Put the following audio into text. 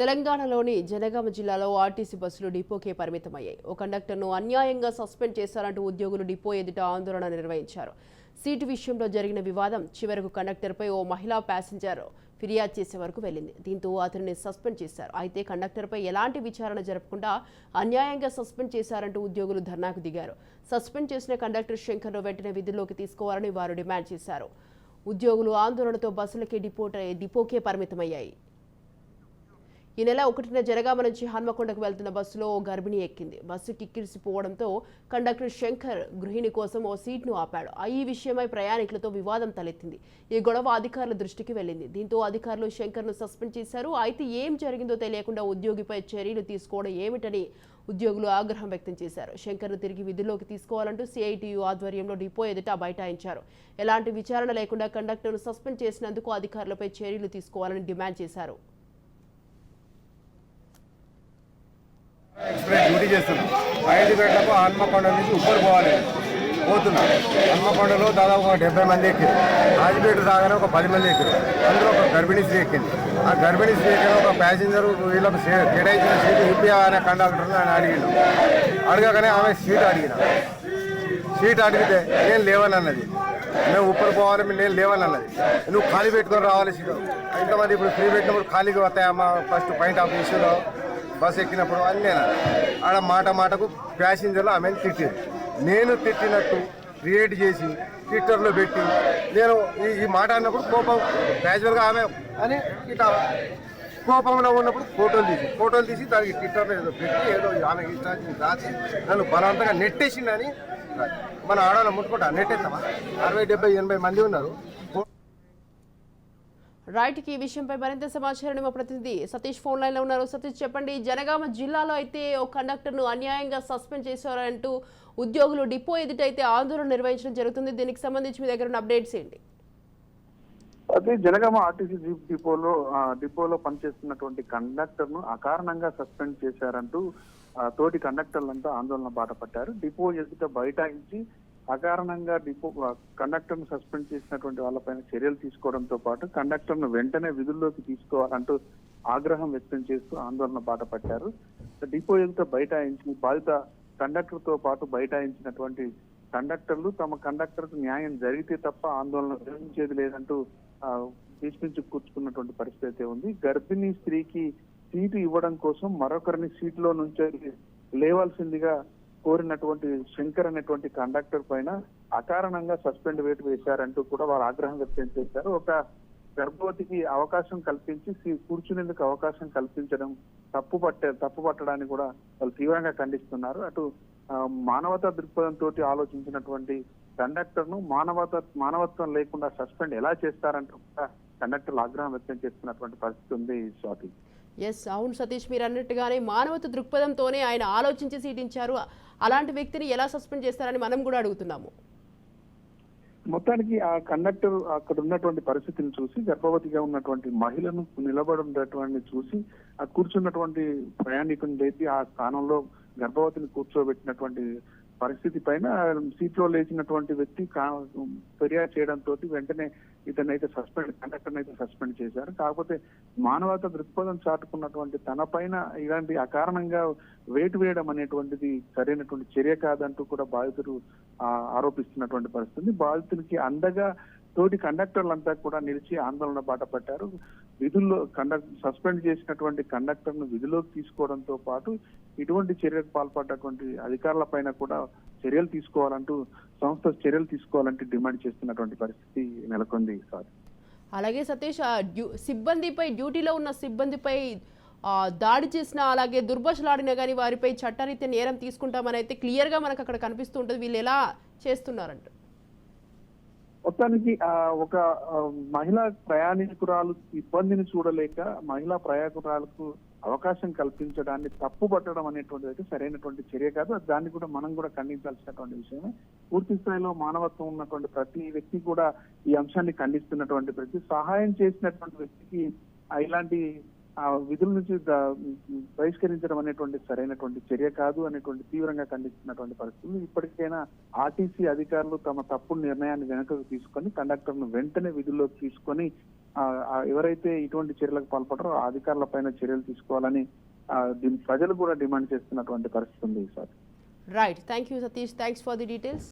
తెలంగాణలోని జనగామ జిల్లాలో ఆర్టీసీ బస్సులు డిపోకే పరిమితమయ్యాయి. ఓ కండక్టర్ను అన్యాయంగా సస్పెండ్ చేశారంటూ ఉద్యోగులు డిపో ఎదుట ఆందోళన నిర్వహించారు. సీటు విషయంలో జరిగిన వివాదం చివరకు కండక్టర్పై ఓ మహిళా ప్యాసింజర్ ఫిర్యాదు చేసే వరకు వెళ్ళింది. దీంతో అతనిని సస్పెండ్ చేశారు. అయితే కండక్టర్పై ఎలాంటి విచారణ జరపకుండా అన్యాయంగా సస్పెండ్ చేశారంటూ ఉద్యోగులు ధర్నాకు దిగారు. సస్పెండ్ చేసిన కండక్టర్ శంకర్ను వెంటనే విధుల్లోకి తీసుకోవాలని వారు డిమాండ్ చేశారు. ఉద్యోగులు ఆందోళనతో బస్సులకే డిపోట డిపోకే పరిమితమయ్యాయి. ఈ నెల ఒకటిన జనగామ నుంచి హన్మకొండకు వెళ్తున్న బస్సులో గర్భిణి ఎక్కింది. బస్సు కిక్కిరిసిపోవడంతో కండక్టర్ శంకర్ గృహిణి కోసం ఓ సీట్ను ఆపాడు. ఆ ఈ విషయమై ప్రయాణికులతో వివాదం తలెత్తింది. ఈ గొడవ అధికారుల దృష్టికి వెళ్ళింది. దీంతో అధికారులు శంకర్ను సస్పెండ్ చేశారు. అయితే ఏం జరిగిందో తెలియకుండా ఉద్యోగిపై చర్యలు తీసుకోవడం ఏమిటని ఉద్యోగులు ఆగ్రహం వ్యక్తం చేశారు. శంకర్ను తిరిగి విధుల్లోకి తీసుకోవాలంటూ సిఐటియు ఆధ్వర్యంలో డిపో ఎదుట బైఠాయించారు. ఎలాంటి విచారణ లేకుండా కండక్టర్ను సస్పెండ్ చేసినందుకు అధికారులపై చర్యలు తీసుకోవాలని డిమాండ్ చేశారు. ఎక్స్ప్రెస్ డ్యూటీ చేస్తున్నాం ఐదు గంటలకు హన్మకొండ నుంచి ఉప్పరు పోవాలి. పోతున్నా. హన్మకొండలో దాదాపు ఒక డెబ్బై మంది ఎక్కింది రాజపేట రాగానే ఒక పది మంది ఎక్కింది అందులో ఒక గర్భిణీ స్త్రీ ఎక్కింది. ఆ గర్భిణీ స్త్రీ ఎక్కిన ఒక ప్యాసింజర్ వీళ్ళకు కేటాయించిన సీటు ఇప్పి అనే కండక్టర్ అని అడిగిండు. అడగగానే ఆమె సీట్ అడిగిన. సీట్ అడిగితే నేను లేవని అన్నది మేము ఉప్పరు పోవాలి నేను లేవని అన్నది నువ్వు ఖాళీ పెట్టుకొని రావాలి సీటు. ఇంతమంది ఇప్పుడు ఫ్రీ పెట్టినప్పుడు ఖాళీగా వస్తాయమ్మా ఫస్ట్ పాయింట్ ఆఫ్ ఇష్యూలో బస్ ఎక్కినప్పుడు అని నేను ఆడ మాట మాటకు ప్యాసింజర్లు ఆమెను తిట్టింది. నేను తిట్టినట్టు క్రియేట్ చేసి ట్విట్టర్లో పెట్టి నేను ఈ ఈ మాట అన్నప్పుడు కోపం క్యాజువల్గా ఆమె అని ఇట్లా కోపంలో ఉన్నప్పుడు ఫోటోలు తీసి ఫోటోలు తీసి దానికి ట్విట్టర్లో ఏదో పెట్టి ఏదో ఆమె ఇష్టాన్ని రాసి నన్ను బలవంతంగా నెట్టేసిందని మన ఆడవాళ్ళని ముట్టుకుంటా నెట్టేస్తామా అరవై డెబ్బై ఎనభై మంది ఉన్నారు. రైట్ ఈ విషయంపై మరింత సమాచారాన్ని మా ప్రతినిధి సతీష్ ఫోన్ లైన్లో ఉన్నారు. సతీష్ చెప్పండి జనగామ జిల్లాలో అయితే ఓ కండక్టర్ను అన్యాయంగా సస్పెండ్ చేశారంటూ ఉద్యోగులు డిపో ఎదుటైతే ఆందోళన నిర్వహించడం జరుగుతుంది. దీనికి సంబంధించి మీ దగ్గర ఉన్న అప్డేట్స్ ఏంటి? అదే జనగామ ఆర్టీసీ జీప్ డిపోలో డిపోలో పనిచేస్తున్నటువంటి కండక్టర్ను అకారణంగా సస్పెండ్ చేశారంటూ తోటి కండక్టర్లంతా ఆందోళన బాటపట్టారు డిపో ఎదుట బైఠాయించి అకారణంగా డిపో కండక్టర్ను సస్పెండ్ చేసినటువంటి వాళ్ళపైన చర్యలు తీసుకోవడంతో పాటు కండక్టర్ను వెంటనే విధుల్లోకి తీసుకోవాలంటూ ఆగ్రహం వ్యక్తం చేస్తూ ఆందోళన బాట పట్టారు డిపో ఎదుట బైఠాయించి బాధిత కండక్టర్తో పాటు బైఠాయించినటువంటి కండక్టర్లు తమ కండక్టర్కు న్యాయం జరిగితే తప్ప ఆందోళన విరమించేది లేదంటూ ఆ, భీష్మించి కూర్చుకున్నటువంటి పరిస్థితి అయితే ఉంది. గర్భిణీ స్త్రీకి సీటు ఇవ్వడం కోసం మరొకరిని సీట్లో నుంచి లేవాల్సిందిగా కోరినటువంటి శంకర్ అనేటువంటి కండక్టర్ పైన అకారణంగా సస్పెండ్ వేటు వేశారంటూ కూడా వారు ఆగ్రహం వ్యక్తం చేశారు. ఒక గర్భవతికి అవకాశం కల్పించి కూర్చునేందుకు అవకాశం కల్పించడం తప్పు పట్టే తప్పు పట్టడాన్ని కూడా వాళ్ళు తీవ్రంగా ఖండిస్తున్నారు. అటు మానవతా మానవతా దృక్పథంతో ఆలోచించినటువంటి కండక్టర్ను మానవత మానవత్వం లేకుండా సస్పెండ్ ఎలా చేస్తారంటూ కూడా కండక్టర్లు ఆగ్రహం వ్యక్తం చేస్తున్నటువంటి పరిస్థితి ఉంది స్వాతి. ఎస్ అవును సతీష్ మీరు అన్నట్టుగానే మానవత దృక్పథంతోనే ఆయన ఆలోచించి సీటించారు. అలాంటి వ్యక్తిని ఎలా సస్పెండ్ చేస్తారని మనం కూడా అడుగుతున్నాము. మొత్తానికి ఆ కండక్టర్ అక్కడ ఉన్నటువంటి పరిస్థితిని చూసి గర్భవతిగా ఉన్నటువంటి మహిళను నిలబడి ఉన్నటువంటి చూసి ఆ కూర్చున్నటువంటి ప్రయాణికుని లేపి ఆ స్థానంలో గర్భవతిని కూర్చోబెట్టినటువంటి పరిస్థితి పైన సీట్లో లేచినటువంటి వ్యక్తి ఫిర్యాదు చేయడంతో వెంటనే ఇతనైతే అయితే సస్పెండ్ కండక్టర్ అయితే సస్పెండ్ చేశారు. కాకపోతే మానవత దృక్పథం చాటుకున్నటువంటి తన పైన ఇలాంటి అకారణంగా వేటు వేయడం అనేటువంటిది సరైనటువంటి చర్య కాదంటూ కూడా బాధితుడు ఆ, ఆరోపిస్తున్నటువంటి పరిస్థితి. బాధితుడికి అండగా తోటి కండక్టర్లంతా కూడా నిలిచి ఆందోళన బాట పట్టారు. విధుల్లో కండక్ట్ సస్పెండ్ చేసినటువంటి కండక్టర్ను విధిలోకి తీసుకోవడంతో పాటు ఇటువంటి చర్యలకు పాల్పడ్డటువంటి అధికారుల పైన కూడా చర్యలు తీసుకోవాలంటూ సంస్థ చర్యలు తీసుకోవాలంటూ డిమాండ్ చేస్తున్నటువంటి పరిస్థితి నెలకొంది సార్. అలాగే సతీష్ ఆ డ్యూ సిబ్బందిపై డ్యూటీలో ఉన్న సిబ్బందిపై దాడి చేసిన అలాగే దుర్భషలాడినా కానీ వారిపై చట్టరీత్యా నేరం తీసుకుంటామని అయితే క్లియర్గా మనకు అక్కడ కనిపిస్తూ ఉంటుంది. వీళ్ళు ఎలా చేస్తున్నారంట? మొత్తానికి ఆ ఒక మహిళా ప్రయాణికురాలు ఇబ్బందిని చూడలేక మహిళా ప్రయాణికురాలకు అవకాశం కల్పించడాన్ని తప్పు పట్టడం అనేటువంటిది అయితే సరైనటువంటి చర్య కాదు. దాన్ని కూడా మనం కూడా ఖండించాల్సినటువంటి విషయమే. పూర్తి స్థాయిలో మానవత్వం ఉన్నటువంటి ప్రతి వ్యక్తి కూడా ఈ అంశాన్ని ఖండిస్తున్నటువంటి ప్రతి సహాయం చేసినటువంటి వ్యక్తికి ఇలాంటి ఆ విధుల నుంచి బహిష్కరించడం అనేటువంటి సరైనటువంటి చర్య కాదు అనేటువంటి తీవ్రంగా ఖండిస్తున్నటువంటి పరిస్థితులు ఇప్పటికైనా ఆర్టీసీ అధికారులు తమ తప్పుడు నిర్ణయాన్ని వెనుకకు తీసుకొని కండక్టర్ను వెంటనే విధుల్లోకి తీసుకొని ఎవరైతే ఇటువంటి చర్యలకు పాల్పడరో ఆ అధికారుల పైన చర్యలు తీసుకోవాలని దీని ప్రజలు కూడా డిమాండ్ చేస్తున్నటువంటి పరిస్థితి ఉంది ఈసారి right thank you Satish thanks for the details